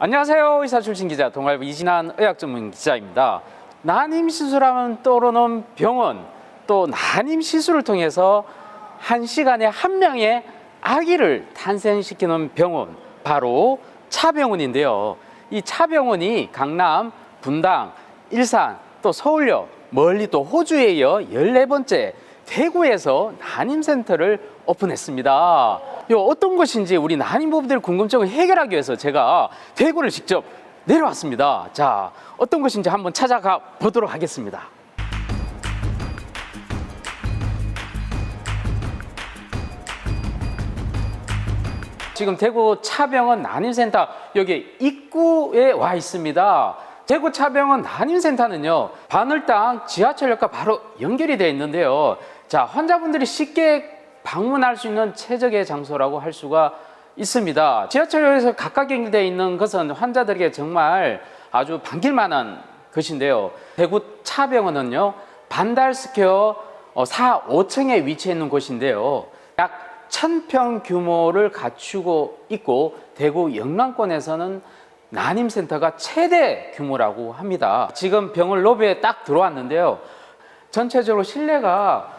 안녕하세요. 의사 출신 기자 동아일보 이진한 의학 전문 기자입니다. 난임 시술하면 떠오르는 병원 또 난임 시술을 통해서 한 시간에 한 명의 아기를 탄생시키는 병원 바로 차병원인데요. 이 차병원이 강남, 분당, 일산 또 서울역 멀리 또 호주에 이어 14번째 대구에서 난임센터를 오픈했습니다. 이 어떤 것인지 우리 난임 부부들 궁금증을 해결하기 위해서 제가 대구를 직접 내려왔습니다. 자, 어떤 것인지 한번 찾아가 보도록 하겠습니다. 지금 대구 차병원 난임센터 여기 입구에 와 있습니다. 대구 차병원 난임센터는요 바늘땅 지하철역과 바로 연결이 되어 있는데요. 자 환자분들이 쉽게 방문할 수 있는 최적의 장소라고 할 수가 있습니다. 지하철역에서 가깝게 연결되어 있는 것은 환자들에게 정말 아주 반길만한 것인데요. 대구 차병원은요 반달스퀘어 어, 4, 5층에 위치해 있는 곳인데요. 약 1000평 규모를 갖추고 있고 대구 영남권에서는 난임센터가 최대 규모라고 합니다. 지금 병원 로비에 딱 들어왔는데요. 전체적으로 실내가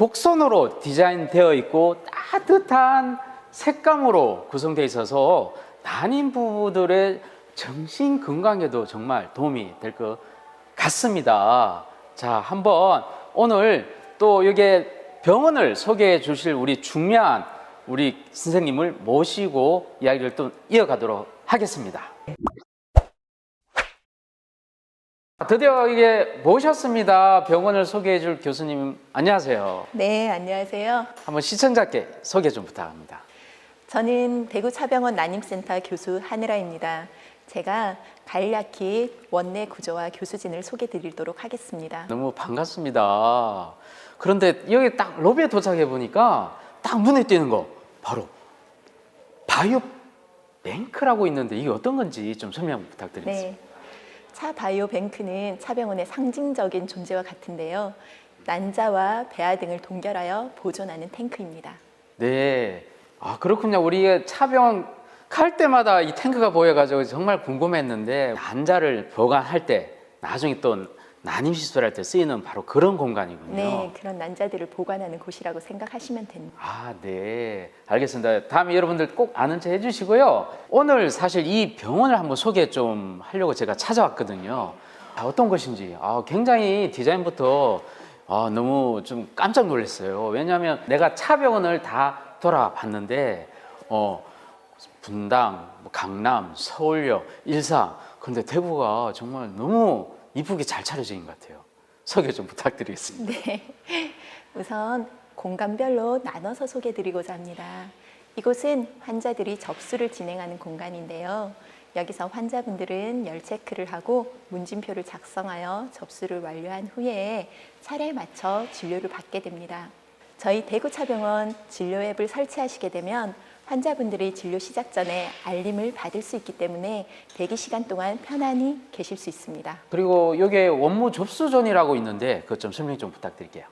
곡선으로 디자인되어 있고 따뜻한 색감으로 구성되어 있어서 난임 부부들의 정신 건강에도 정말 도움이 될 것 같습니다. 자, 한번 오늘 또 여기 병원을 소개해 주실 우리 중요한 우리 선생님을 모시고 이야기를 또 이어가도록 하겠습니다. 드디어 이게 모셨습니다. 병원을 소개해 줄 교수님 안녕하세요. 네, 안녕하세요. 한번 시청자께 소개 좀 부탁합니다. 저는 대구 차병원 난임센터 교수 한혜라입니다. 제가 간략히 원내 구조와 교수진을 소개해 드리도록 하겠습니다. 너무 반갑습니다. 그런데 여기 딱 로비에 도착해 보니까 딱 눈에 띄는 거 바로 바이오 뱅크라고 있는데 이게 어떤 건지 좀 설명 부탁드리겠습니다. 네. 차 바이오 뱅크는 차병원의 상징적인 존재와 같은데요. 난자와 배아 등을 동결하여 보존하는 탱크입니다. 네. 아, 그렇군요. 우리 차병원 갈 때마다 이 탱크가 보여가지고 정말 궁금했는데, 난자를 보관할 때, 나중에 또 난임 시술할 때 쓰이는 바로 그런 공간이군요. 네, 그런 난자들을 보관하는 곳이라고 생각하시면 됩니다. 아, 네. 알겠습니다. 다음에 여러분들 꼭 아는 체 해주시고요. 오늘 사실 이 병원을 한번 소개 좀 하려고 제가 찾아왔거든요. 아, 어떤 것인지. 아, 굉장히 디자인부터 아, 너무 좀 깜짝 놀랐어요. 왜냐하면 내가 차 병원을 다 돌아봤는데, 어, 분당, 뭐 강남, 서울역, 일산. 근데 대구가 정말 너무 이쁘게 잘 차려진 것 같아요. 소개 좀 부탁드리겠습니다. 네. 우선 공간별로 나눠서 소개드리고자 합니다. 이곳은 환자들이 접수를 진행하는 공간인데요. 여기서 환자분들은 열 체크를 하고 문진표를 작성하여 접수를 완료한 후에 차례에 맞춰 진료를 받게 됩니다. 저희 대구차병원 진료 앱을 설치하시게 되면 환자분들이 진료 시작 전에 알림을 받을 수 있기 때문에 대기 시간 동안 편안히 계실 수 있습니다. 그리고 여기에 원무 접수존이라고 있는데 그것 좀 설명 좀 부탁드릴게요.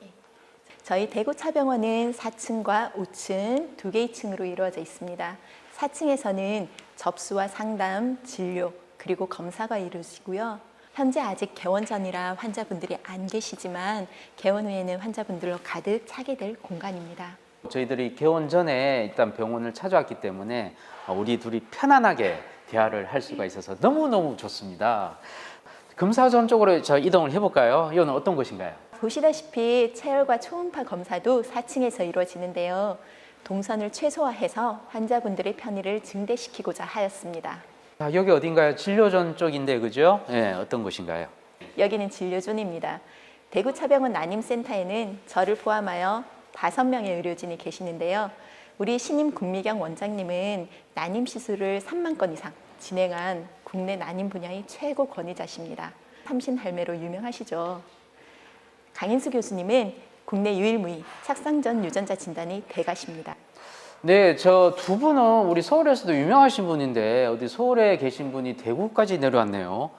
저희 대구 차병원은 4층과 5층 두 개의 층으로 이루어져 있습니다. 4층에서는 접수와 상담, 진료, 그리고 검사가 이루어지고요. 현재 아직 개원 전이라 환자분들이 안 계시지만 개원 후에는 환자분들로 가득 차게 될 공간입니다. 저희들이 개원 전에 일단 병원을 찾아왔기 때문에 우리 둘이 편안하게 대화를 할 수가 있어서 너무너무 좋습니다. 금사전 쪽으로 저 이동을 해볼까요? 이거는 어떤 곳인가요? 보시다시피 체열과 초음파 검사도 4층에서 이루어지는데요. 동선을 최소화해서 환자분들의 편의를 증대시키고자 하였습니다. 자, 여기 어딘가요? 진료전 쪽인데 그죠? 예, 어떤 곳인가요? 여기는 진료존입니다. 대구 차병원 난임센터에는 저를 포함하여 다섯 명의 의료진이 계시는데요. 우리 신임 국미경 원장님은 난임 시술을 3만 건 이상 진행한 국내 난임 분야의 최고 권위자십니다. 삼신할매로 유명하시죠. 강인수 교수님은 국내 유일무이 착상전 유전자 진단이 대가십니다. 네, 저 두 분은 우리 서울에서도 유명하신 분인데 어디 서울에 계신 분이 대구까지 내려왔네요.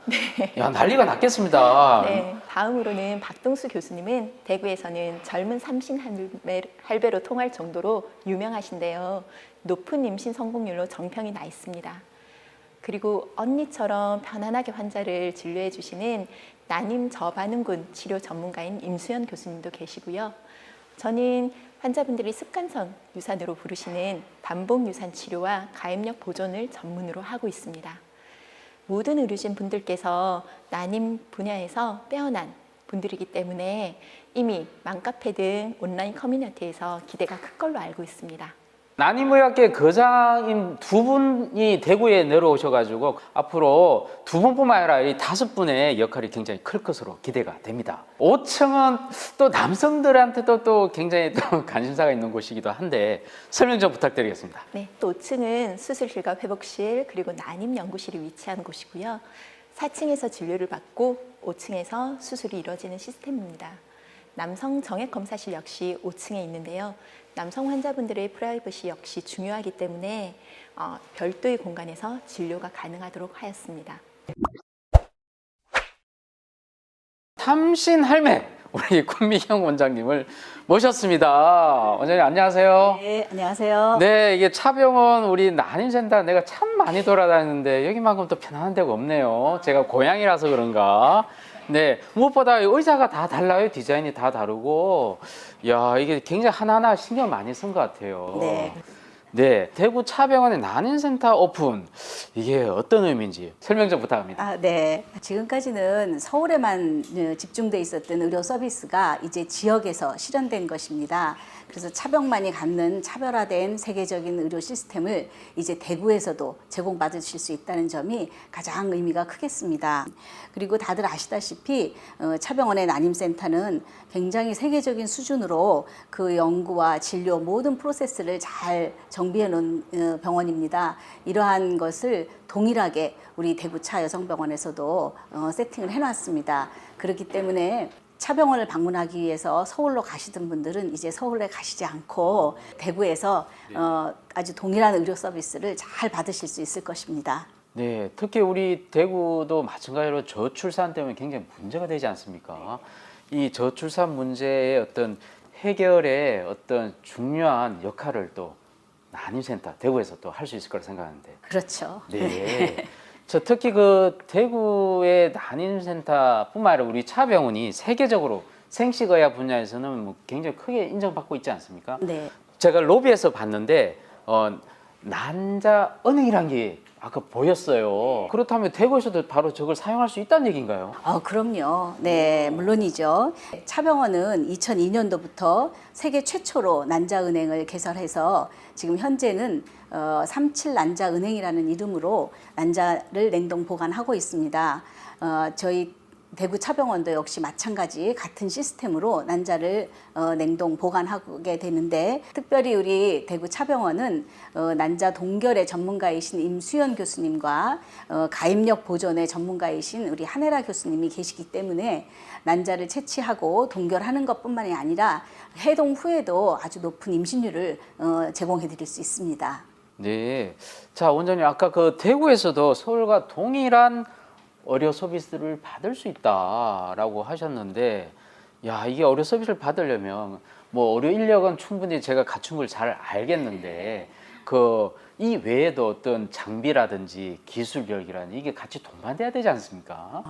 야, 난리가 났겠습니다. 네, 다음으로는 박동수 교수님은 대구에서는 젊은 삼신 할배- 할배로 통할 정도로 유명하신데요. 높은 임신 성공률로 정평이 나 있습니다. 그리고 언니처럼 편안하게 환자를 진료해 주시는 난임 저반응군 치료 전문가인 임수연 교수님도 계시고요. 저는 환자분들이 습관성 유산으로 부르시는 반복 유산 치료와 가입력 보존을 전문으로 하고 있습니다. 모든 의료진 분들께서 난임 분야에서 빼어난 분들이기 때문에 이미 맘카페 등 온라인 커뮤니티에서 기대가 클 걸로 알고 있습니다. 난임의학계 거장인 두 분이 대구에 내려오셔가지고 앞으로 두 분뿐만 아니라 이 다섯 분의 역할이 굉장히 클 것으로 기대가 됩니다. 5층은 또 남성들한테도 또 굉장히 또 관심사가 있는 곳이기도 한데 설명 좀 부탁드리겠습니다. 네, 또 5층은 수술실과 회복실 그리고 난임 연구실이 위치한 곳이고요. 4층에서 진료를 받고 5층에서 수술이 이루어지는 시스템입니다. 남성 정액 검사실 역시 5층에 있는데요. 남성 환자분들의 프라이버시 역시 중요하기 때문에 어, 별도의 공간에서 진료가 가능하도록 하였습니다. 삼신 할매 우리 kun미경 원장님을 모셨습니다. 원장님 안녕하세요. 네, 안녕하세요. 네, 이게 차병원 우리 난임센터 내가 참 많이 돌아다녔는데 여기만큼 또 편안한 데가 없네요. 제가 고향이라서 그런가. 네, 무엇보다 의자가 다 달라요. 디자인이 다 다르고. 야, 이게 굉장히 하나하나 신경 많이 쓴 것 같아요. 네. 네, 대구 차병원의 난임센터 오픈. 이게 어떤 의미인지 설명 좀 부탁합니다. 아, 네. 지금까지는 서울에만 어, 집중돼 있었던 의료 서비스가 이제 지역에서 실현된 것입니다. 그래서 차병만이 갖는 차별화된 세계적인 의료 시스템을 이제 대구에서도 제공받으실 수 있다는 점이 가장 의미가 크겠습니다. 그리고 다들 아시다시피 어, 차병원의 난임센터는 굉장히 세계적인 수준으로 그 연구와 진료 모든 프로세스를 잘 정비해 놓은 어, 병원입니다. 이러한 것을 동일하게 우리 대구차 여성병원에서도 어, 세팅을 해 놨습니다. 그렇기 때문에 차병원을 방문하기 위해서 서울로 가시던 분들은 이제 서울에 가시지 않고 대구에서 어, 아주 동일한 의료 서비스를 잘 받으실 수 있을 것입니다. 네, 특히 우리 대구도 마찬가지로 저출산 때문에 굉장히 문제가 되지 않습니까? 이 저출산 문제의 어떤 해결에 어떤 중요한 역할을 또 난임센터 대구에서 또 할 수 있을 거라 생각하는데. 그렇죠. 네. 저 특히 그 대구의 난임센터뿐만 아니라 우리 차병원이 세계적으로 생식의학 분야에서는 뭐 굉장히 크게 인정받고 있지 않습니까? 네. 제가 로비에서 봤는데 어, 난자 은행이란 게 아까 보였어요. 그렇다면 대구에서도 바로 저걸 사용할 수 있다는 얘기인가요? 어, 그럼요. 네, 물론이죠. 차병원은 2002년도부터 세계 최초로 난자은행을 개설해서 지금 현재는 어, 37 난자은행이라는 이름으로 난자를 냉동 보관하고 있습니다. 어, 저희 대구 차병원도 역시 마찬가지 같은 시스템으로 난자를 어, 냉동 보관하게 되는데 특별히 우리 대구 차병원은 어, 난자 동결의 전문가이신 임수연 교수님과 어, 가입력 보존의 전문가이신 우리 한혜라 교수님이 계시기 때문에 난자를 채취하고 동결하는 것뿐만이 아니라 해동 후에도 아주 높은 임신율을 어, 제공해 드릴 수 있습니다. 네. 자, 원장님 아까 그 대구에서도 서울과 동일한 의료 서비스를 받을 수 있다라고 하셨는데 야, 이게 의료 서비스를 받으려면 뭐 의료 인력은 충분히 제가 갖춘 걸 잘 알겠는데 그 이 외에도 어떤 장비라든지 기술력이라는 이게 같이 동반돼야 되지 않습니까?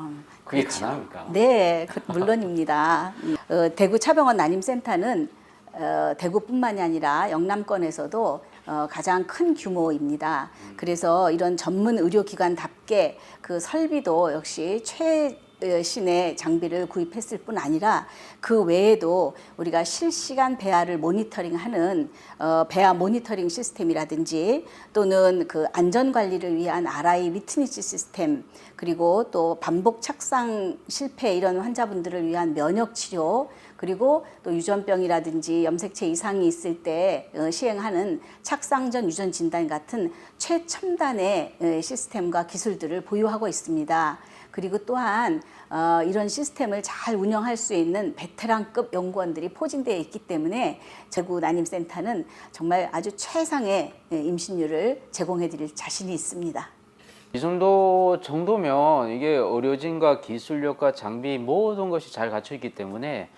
그게 가능합니까? 네, 그- 물론입니다. 어, 대구 차병원 난임센터는 어, 대구뿐만이 아니라 영남권에서도 어, 가장 큰 규모입니다. 그래서 이런 전문 의료기관답게 그 설비도 역시 최 신의 장비를 구입했을 뿐 아니라 그 외에도 우리가 실시간 배아를 모니터링하는 어, 배아 모니터링 시스템이라든지 또는 그 안전 관리를 위한 RI 위트니스 시스템 그리고 또 반복 착상 실패 이런 환자분들을 위한 면역 치료 그리고 또 유전병이라든지 염색체 이상이 있을 때 어, 시행하는 착상전 유전 진단 같은 최첨단의 어, 시스템과 기술들을 보유하고 있습니다. 그리고 또한 어, 이런 시스템을 잘 운영할 수 있는 베테랑급 연구원들이 포진되어 있기 때문에 제구 난임센터는 정말 아주 최상의 예, 임신율을 제공해 드릴 자신이 있습니다. 이 정도 정도면 이게 의료진과 기술력과 장비 모든 것이 잘 갖춰 있기 때문에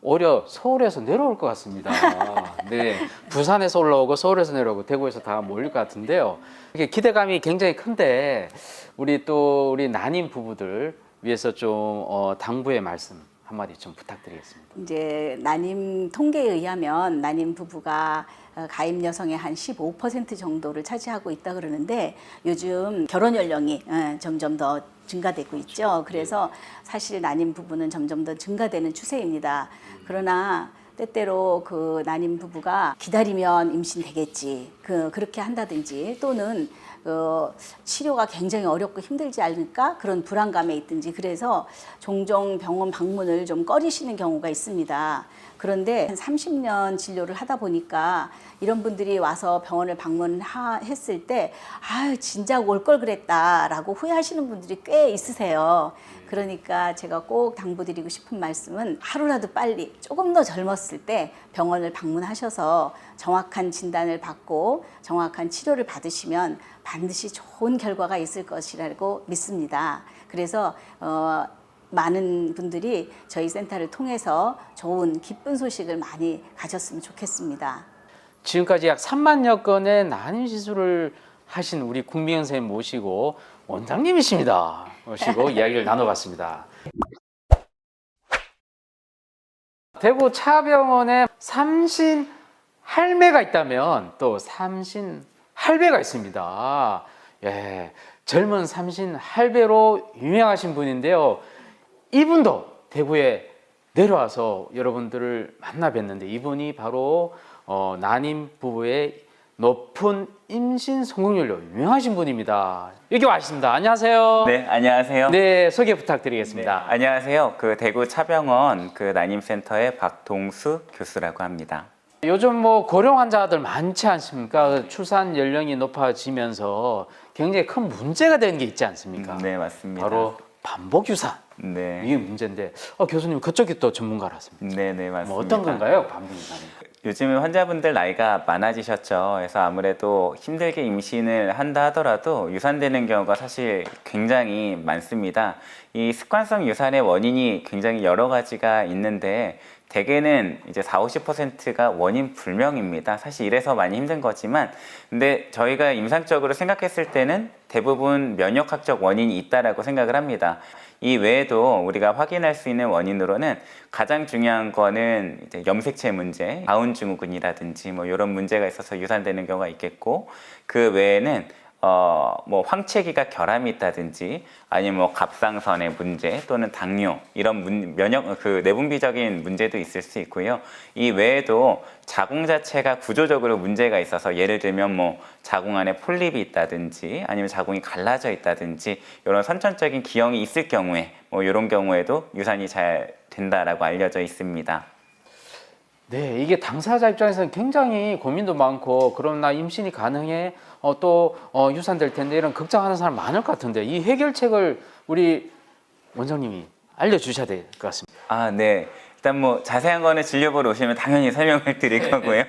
오히려 서울에서 내려올 것 같습니다. 네, 부산에서 올라오고 서울에서 내려오고 대구에서 다 몰릴 것 같은데요. 이게 기대감이 굉장히 큰데 우리 또 우리 난임 부부들 위해서 좀 어, 당부의 말씀 한마디 좀 부탁드리겠습니다. 이제 난임 통계에 의하면 난임 부부가 어, 가입 여성의 한 15% 정도를 차지하고 있다 그러는데 요즘 결혼 연령이 어, 점점 더 증가되고 있죠. 그래서 사실 난임 부부는 점점 더 증가되는 추세입니다. 그러나 때때로 그 난임 부부가 기다리면 임신 되겠지. 그 그렇게 한다든지 또는 어, 치료가 굉장히 어렵고 힘들지 않을까 그런 불안감에 있든지 그래서 종종 병원 방문을 좀 꺼리시는 경우가 있습니다. 그런데 한 30년 진료를 하다 보니까 이런 분들이 와서 병원을 방문했을 때 아유 진작 올 걸 그랬다라고 후회하시는 분들이 꽤 있으세요. 그러니까 제가 꼭 당부드리고 싶은 말씀은 하루라도 빨리 조금 더 젊었을 때 병원을 방문하셔서 정확한 진단을 받고 정확한 치료를 받으시면 반드시 좋은 결과가 있을 것이라고 믿습니다. 그래서 어, 많은 분들이 저희 센터를 통해서 좋은 기쁜 소식을 많이 가졌으면 좋겠습니다. 지금까지 약 3만여 건의 난임 시술을 하신 우리 국미연 선생님 모시고 원장님이십니다. 모시고 이야기를 나눠봤습니다. 대구 차병원에 삼신 할매가 있다면 또 삼신 할배가 있습니다. 예, 젊은 삼신 할배로 유명하신 분인데요. 이분도 대구에 내려와서 여러분들을 만나 뵀는데 이분이 바로 어, 난임 부부의 높은 임신 성공률로 유명하신 분입니다. 여기 와 있습니다. 안녕하세요. 네, 안녕하세요. 네, 소개 네, 부탁드리겠습니다. 안녕하세요. 그 대구 차병원 그 난임센터의 박동수 교수라고 합니다. 요즘 뭐 고령 환자들 많지 않습니까? 그 출산 연령이 높아지면서 굉장히 큰 문제가 되는 게 있지 않습니까? 네, 맞습니다. 바로 반복 유산. 네. 이게 문제인데, 어, 교수님 그쪽이 또 전문가라습니다. 네, 네, 맞습니다. 뭐 어떤 건가요, 반복 유산이? 요즘에 환자분들 나이가 많아지셨죠. 그래서 아무래도 힘들게 임신을 한다 하더라도 유산되는 경우가 사실 굉장히 많습니다. 이 습관성 유산의 원인이 굉장히 여러 가지가 있는데 대개는 이제 4, 50%가 원인 불명입니다. 사실 이래서 많이 힘든 거지만 근데 저희가 임상적으로 생각했을 때는 대부분 면역학적 원인이 있다라고 생각을 합니다. 이 외에도 우리가 확인할 수 있는 원인으로는 가장 중요한 거는 이제 염색체 문제, 다운 증후군이라든지 뭐 이런 문제가 있어서 유산되는 경우가 있겠고 그 외에는 어, 뭐 황체기가 결함이 있다든지 아니면 뭐 갑상선의 문제 또는 당뇨 이런 문, 면역 그 내분비적인 문제도 있을 수 있고요. 이 외에도 자궁 자체가 구조적으로 문제가 있어서 예를 들면 뭐 자궁 안에 폴립이 있다든지 아니면 자궁이 갈라져 있다든지 이런 선천적인 기형이 있을 경우에 뭐 이런 경우에도 유산이 잘 된다라고 알려져 있습니다. 네, 이게 당사자 입장에서는 굉장히 고민도 많고, 그럼 나 임신이 가능해? 어, 또 어, 유산될 텐데 이런 걱정하는 사람 많을 것 같은데 이 해결책을 우리 원장님이 알려주셔야 될 것 같습니다. 아, 네. 일단 뭐 자세한 거는 진료 보러 오시면 당연히 설명을 드릴 거고요.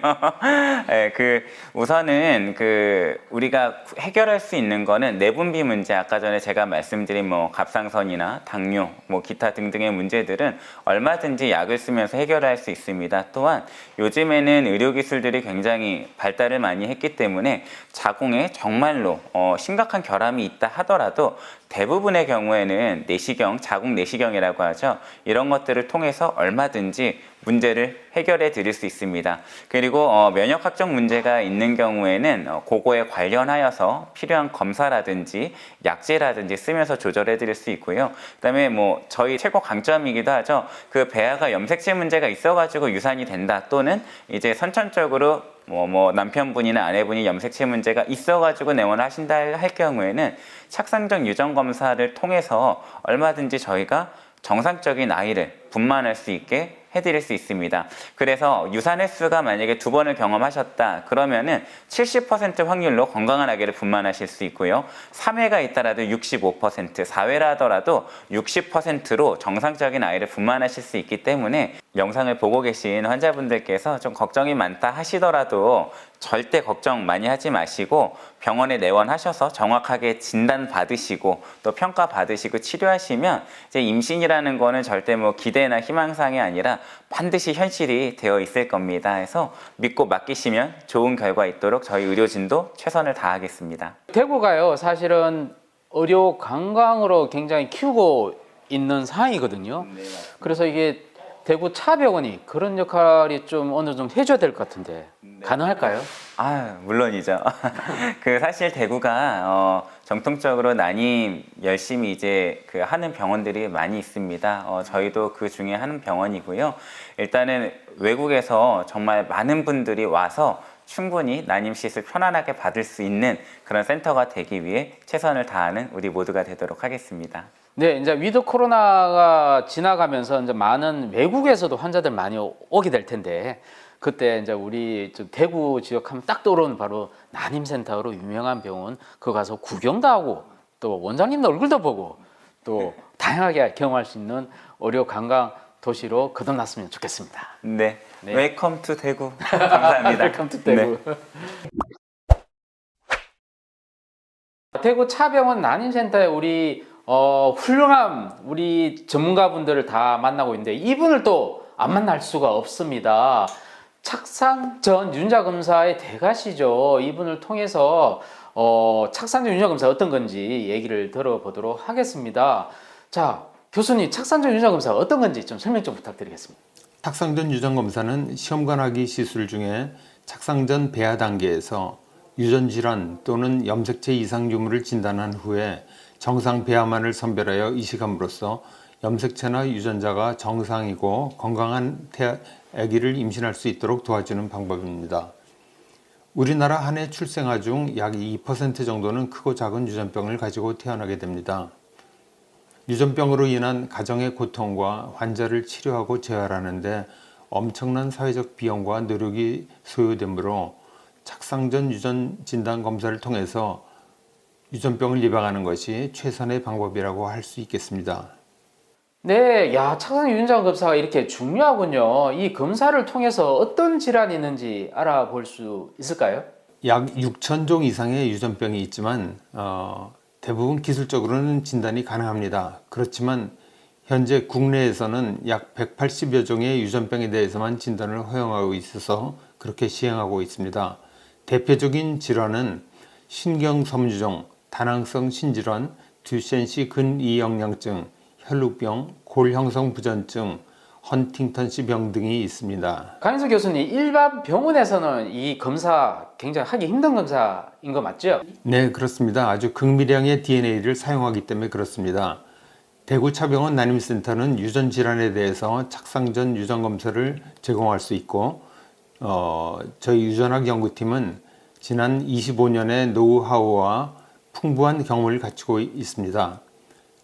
네, 그 우선은 그 우리가 해결할 수 있는 거는 내분비 문제 아까 전에 제가 말씀드린 뭐 갑상선이나 당뇨, 뭐 기타 등등의 문제들은 얼마든지 약을 쓰면서 해결할 수 있습니다. 또한 요즘에는 의료 기술들이 굉장히 발달을 많이 했기 때문에 자궁에 정말로 어, 심각한 결함이 있다 하더라도 대부분의 경우에는 내시경, 자궁 내시경이라고 하죠. 이런 것들을 통해서 얼마든지 문제를 해결해 드릴 수 있습니다. 그리고 어, 면역학적 문제가 있는 경우에는 어, 그거에 관련하여서 필요한 검사라든지 약제라든지 쓰면서 조절해 드릴 수 있고요. 그다음에 뭐 저희 최고 강점이기도 하죠. 그 배아가 염색체 문제가 있어 가지고 유산이 된다 또는 이제 선천적으로 뭐, 뭐 남편분이나 아내분이 염색체 문제가 있어가지고 내원을 하신다 할 경우에는 착상적 유전 검사를 통해서 얼마든지 저희가 정상적인 아이를 분만할 수 있게 해드릴 수 있습니다. 그래서 유산 횟수가 만약에 두 번을 경험하셨다 그러면은 70% 확률로 건강한 아기를 분만하실 수 있고요. 3회가 있더라도 65%, 4회라 하더라도 60%로 정상적인 아이를 분만하실 수 있기 때문에 영상을 보고 계신 환자분들께서 좀 걱정이 많다 하시더라도 절대 걱정 많이 하지 마시고 병원에 내원하셔서 정확하게 진단 받으시고 또 평가 받으시고 치료하시면 이제 임신이라는 거는 절대 뭐 기대나 희망사항이 아니라 반드시 현실이 되어 있을 겁니다. 해서 믿고 맡기시면 좋은 결과 있도록 저희 의료진도 최선을 다하겠습니다. 대구가요 사실은 의료 관광으로 굉장히 키우고 있는 상황이거든요. 그래서 이게 대구 차병원이 그런 역할이 좀 어느 정도 해줘야 될 것 같은데 가능할까요? 아, 물론이죠. 그 사실 대구가 어, 정통적으로 난임 열심히 이제 그 하는 병원들이 많이 있습니다. 어, 저희도 그 중에 하는 병원이고요. 일단은 외국에서 정말 많은 분들이 와서 충분히 난임 시술 편안하게 받을 수 있는 그런 센터가 되기 위해 최선을 다하는 우리 모두가 되도록 하겠습니다. 네, 이제 위드 코로나가 지나가면서 이제 많은 외국에서도 환자들 많이 오- 오게 될 텐데 그때 이제 우리 저 대구 지역 하면 딱 떠오르는 바로 난임센터로 유명한 병원 그거 가서 구경도 하고 또 원장님 얼굴도 보고 또 다양하게 경험할 수 있는 의료 관광 도시로 거듭났으면 좋겠습니다. 네. 네. 웨이컴 투 대구. 감사합니다. 웰컴 투 대구. 네. 대구 차병원 난임센터에 우리 어, 훌륭한 우리 전문가분들을 다 만나고 있는데 이분을 또 안 만날 수가 없습니다. 착상 전 윤자 검사의 대가시죠. 이분을 통해서 어, 착상 전 윤자 검사 어떤 건지 얘기를 들어보도록 하겠습니다. 자, 교수님 착상 전 윤자 검사 어떤 건지 좀 설명 좀 부탁드리겠습니다. 착상전 유전 검사는 시험관하기 시술 중에 착상전 배아 단계에서 유전 질환 또는 염색체 이상 유무를 진단한 후에 정상 배아만을 선별하여 이식함으로써 염색체나 유전자가 정상이고 건강한 태 아기를 임신할 수 있도록 도와주는 방법입니다. 우리나라 한 해 출생아 중 약 2% 정도는 크고 작은 유전병을 가지고 태어나게 됩니다. 유전병으로 인한 가정의 고통과 환자를 치료하고 재활하는데 엄청난 사회적 비용과 노력이 소요되므로 착상전 유전 진단 검사를 통해서 유전병을 예방하는 것이 최선의 방법이라고 할 수 있겠습니다. 네, 야, 착상 유전자 검사가 이렇게 중요하군요. 이 검사를 통해서 어떤 질환이 있는지 알아볼 수 있을까요? 약 6천 종 이상의 유전병이 있지만 어, 대부분 기술적으로는 진단이 가능합니다. 그렇지만 현재 국내에서는 약 180여 종의 유전병에 대해서만 진단을 허용하고 있어서 그렇게 시행하고 있습니다. 대표적인 질환은 신경섬유종, 다낭성 신질환, 듀센시 근이영양증, 혈루병, 골형성 부전증, 헌팅턴씨 병 등이 있습니다. 강인수 교수님, 일반 병원에서는 이 검사 굉장히 하기 힘든 검사인 거 맞죠? 네, 그렇습니다. 아주 극미량의 DNA를 사용하기 때문에 그렇습니다. 대구 차병원 난임센터는 유전 질환에 대해서 착상 전 유전 검사를 제공할 수 있고, 어, 저희 유전학 연구팀은 지난 25년의 노하우와 풍부한 경험을 갖추고 있습니다.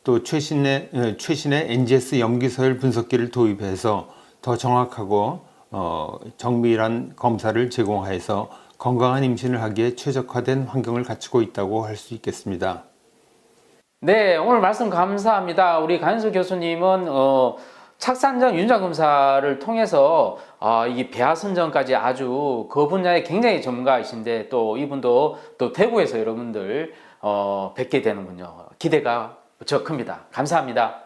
또 최신의 어, 최신의 NGS 염기서열 분석기를 도입해서 더 정확하고 어, 정밀한 검사를 제공하여서 건강한 임신을 하기에 최적화된 환경을 갖추고 있다고 할 수 있겠습니다. 네, 오늘 말씀 감사합니다. 우리 강인수 교수님은 어, 착산전 윤자 검사를 통해서 아, 이 배아 선정까지 아주 그 분야에 굉장히 전문가이신데 또 이분도 또 대구에서 여러분들 어, 뵙게 되는군요. 기대가 무척 큽니다. 감사합니다.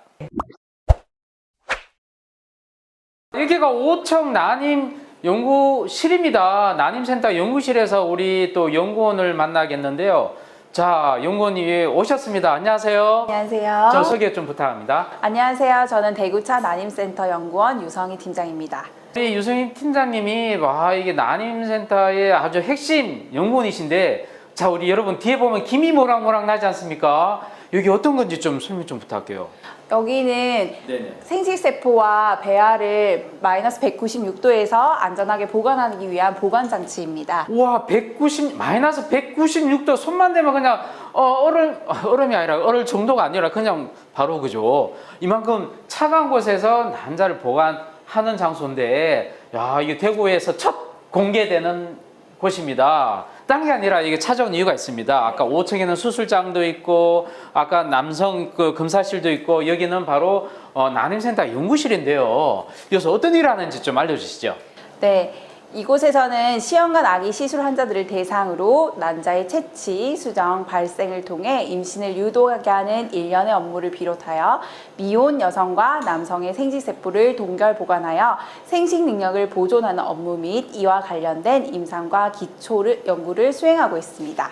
여기가 오청 난임 연구실입니다. 난임센터 연구실에서 우리 또 연구원을 만나겠는데요. 자, 연구원이 오셨습니다. 안녕하세요. 안녕하세요. 저 소개 좀 부탁합니다. 안녕하세요. 저는 대구차 난임센터 연구원 유성희 팀장입니다. 우리 유승희 팀장님이 와 이게 난임센터의 아주 핵심 연구원이신데 자 우리 여러분 뒤에 보면 김이 모락모락 나지 않습니까? 여기 어떤 건지 좀 설명 좀 부탁할게요. 여기는 네네. 생식세포와 배아를 마이너스 196도에서 안전하게 보관하기 위한 보관 장치입니다. 우와 190 마이너스 196도 손만 대면 그냥 어, 얼음 얼음이 아니라 얼을 정도가 아니라 그냥 바로 그죠. 이만큼 차가운 곳에서 남자를 보관하는 장소인데 야 이게 대구에서 첫 공개되는 곳입니다. 딴게 아니라 이게 찾아온 이유가 있습니다. 아까 5층에는 수술장도 있고 아까 남성 그 검사실도 있고 여기는 바로 어, 난임센터 연구실인데요. 여기서 어떤 일을 하는지 좀 알려주시죠. 네. 이곳에서는 시험관 아기 시술 환자들을 대상으로 난자의 채취, 수정, 발생을 통해 임신을 유도하게 하는 일련의 업무를 비롯하여 미혼 여성과 남성의 생殖세포를 동결 보관하여 생식 능력을 보존하는 업무 및 이와 관련된 임상과 기초 연구를 수행하고 있습니다.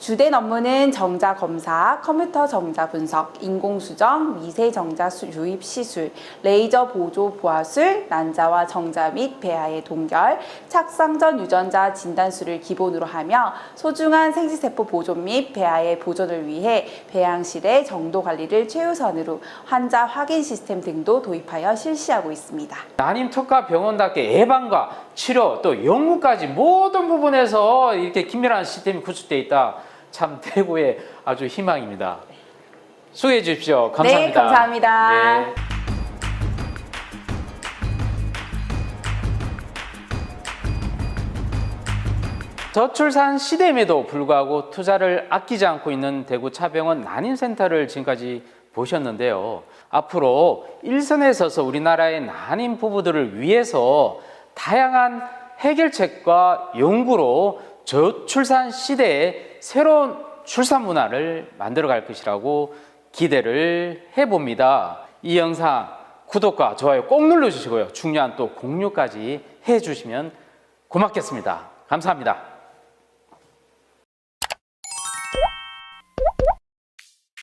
주된 업무는 정자 검사, 컴퓨터 정자 분석, 인공 수정, 미세 정자 수- 유입 시술, 레이저 보조 보아술, 난자와 정자 및 배아의 동결, 착상 전 유전자 진단술을 기본으로 하며 소중한 생殖세포 보존 및 배아의 보존을 위해 배양실의 정도 관리를 최우선으로 환자 확인 시스템 등도 도입하여 실시하고 있습니다. 난임 특화 병원답게 예방과 치료 또 연구까지 모든 부분에서 이렇게 긴밀한 시스템이 구축되어 있다. 참 대구의 아주 희망입니다. 수고해 주십시오. 감사합니다. 네, 감사합니다. 네. 저출산 시대임에도 불구하고 투자를 아끼지 않고 있는 대구 차병원 난임센터를 지금까지 보셨는데요. 앞으로 일선에 서서 우리나라의 난임 부부들을 위해서 다양한 해결책과 연구로 저출산 시대에 새로운 출산 문화를 만들어 갈 것이라고 기대를 해봅니다. 이 영상 구독과 좋아요 꼭 눌러주시고요. 중요한 또 공유까지 해주시면 고맙겠습니다. 감사합니다.